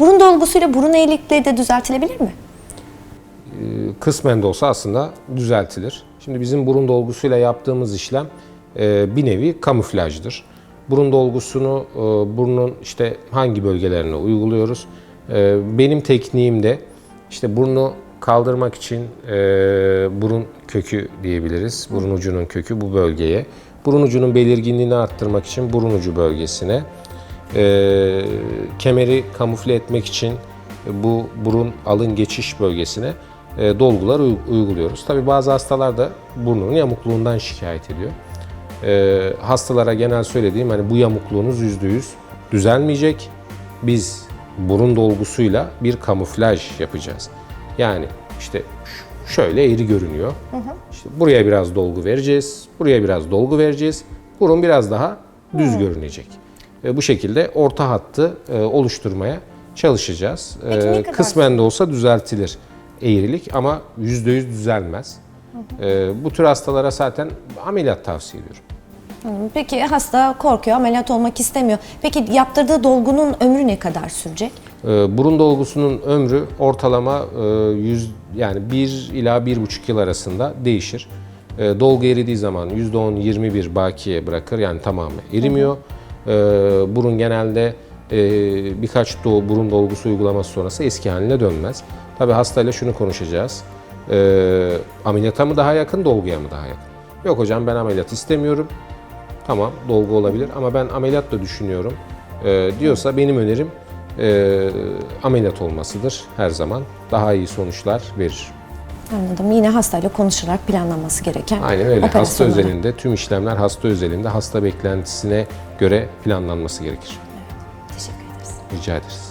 Burun dolgusuyla burun eğrilikleri de düzeltilebilir mi? kısmen de olsa aslında düzeltilir. Şimdi bizim burun dolgusuyla yaptığımız işlem e, bir nevi kamuflajdır. Burun dolgusunu e, burnun işte hangi bölgelerine uyguluyoruz? E, benim tekniğimde işte burnu kaldırmak için burun kökü diyebiliriz. Burun ucunun kökü bu bölgeye. Burun ucunun belirginliğini arttırmak için burun ucu bölgesine. E, kemeri kamufle etmek için bu burun alın geçiş bölgesine e, dolgular uy- uyguluyoruz. Tabi bazı hastalar da burnunun yamukluğundan şikayet ediyor. E, hastalara genel söylediğim hani bu yamukluğunuz %100 düzelmeyecek. Biz burun dolgusuyla bir kamuflaj yapacağız. Yani işte şöyle eğri görünüyor. İşte buraya biraz dolgu vereceğiz, buraya biraz dolgu vereceğiz. Burun biraz daha düz görünecek. E, bu şekilde orta hattı e, oluşturmaya çalışacağız. Peki ne E, kadar kısmen de olsa düzeltilir eğrilik ama %100 düzelmez. E, bu tür hastalara zaten ameliyat tavsiye ediyorum. Peki hasta korkuyor, ameliyat olmak istemiyor. Peki yaptırdığı dolgunun ömrü ne kadar sürecek? E, burun dolgusunun ömrü ortalama e, 100 yani 1 ila 1,5 yıl arasında değişir. E, dolgu eridiği zaman %10-21 bakiye bırakır yani tamamı erimiyor. E, burun genelde e, birkaç do burun dolgusu uygulaması sonrası eski haline dönmez. Tabi hastayla şunu konuşacağız. E, ameliyata mı daha yakın, dolguya mı daha yakın? Yok hocam ben ameliyat istemiyorum. Tamam dolgu olabilir ama ben ameliyat da düşünüyorum e, diyorsa benim önerim e, ameliyat olmasıdır her zaman. Daha iyi sonuçlar verir. Anladım. Yine hastayla konuşularak planlanması gereken Aynen öyle. Hasta operasyonlar. özelinde tüm işlemler hasta özelinde hasta beklentisine göre planlanması gerekir. Teşekkür ederiz. Rica ederiz.